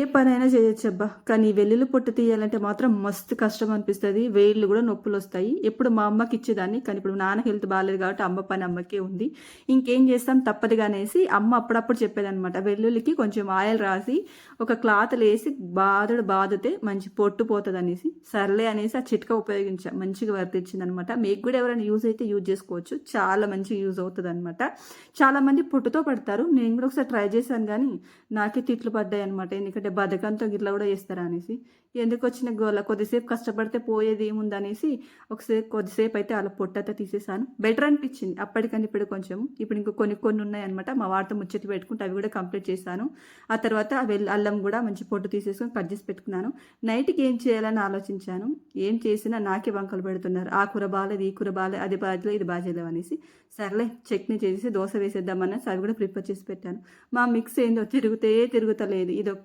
ఏ పనైనా చేయొచ్చు అబ్బా కానీ వెల్లుల్లి పొట్టు తీయాలంటే మాత్రం మస్తు కష్టం అనిపిస్తుంది వేళ్ళు కూడా నొప్పులు వస్తాయి ఎప్పుడు మా అమ్మకి ఇచ్చేదాన్ని. కానీ ఇప్పుడు నాన్న హెల్త్ బాగాలేదు కాబట్టి అమ్మ పని అమ్మకే ఉంది. ఇంకేం చేస్తాం? తప్పదుగా అనేసి అమ్మ అప్పుడప్పుడు చెప్పేదనమాట వెల్లుల్లికి కొంచెం ఆయిల్ రాసి ఒక క్లాత్ వేసి బాధడు బాధితే మంచి పొట్టు పోతుంది అనేసి సర్లే అనేసి ఆ చిట్కా ఉపయోగించా. మంచిగా వర్తించింది అనమాట మీకు కూడా ఎవరైనా యూజ్ అయితే యూజ్ చేసుకోవచ్చు. చాలా మంచిగా యూజ్ అవుతుంది అనమాట చాలా మంది పొట్టుతో పడతారు. నేను కూడా ఒకసారి ట్రై చేశాను కానీ నాకే తిట్లు పడ్డాయి అనమాట ఎందుకంటే బతకంతో గిట్లా కూడా చేస్తారా అనేసి. ఎందుకు వచ్చిన గోల? కొద్దిసేపు కష్టపడితే పోయేది ఏముంది అనేసి ఒకసేపు కొద్దిసేపు అయితే అలా పొట్టతో తీసేసాను. బెటర్ అనిపించింది. అప్పటికని ఇప్పుడు కొంచెం. ఇప్పుడు ఇంకా కొన్ని కొన్ని ఉన్నాయన్నమాట మా వారితో ముచ్చటి పెట్టుకుంటే అవి కూడా కంప్లీట్ చేశాను. ఆ తర్వాత వెల్ అల్లం కూడా మంచి పొట్టు తీసేసుకొని కట్ చేసి పెట్టుకున్నాను. నైట్కి ఏం చేయాలని ఆలోచించాను. ఏం చేసినా నాకే వంకలు పెడుతున్నారు. ఆ కూర బాగాలేదు ఈ కూర బాగాలేదు అది బాగలేదు ఇది బాగాలేదు అనేసి. సర్లే చట్నీ చేసేసి దోశ వేసేద్దామని అవి కూడా ప్రిపేర్ చేసి పెట్టాను. మా మిక్స్ ఏందో తిరుగుతే తిరుగుతలేదు. ఇది ఒక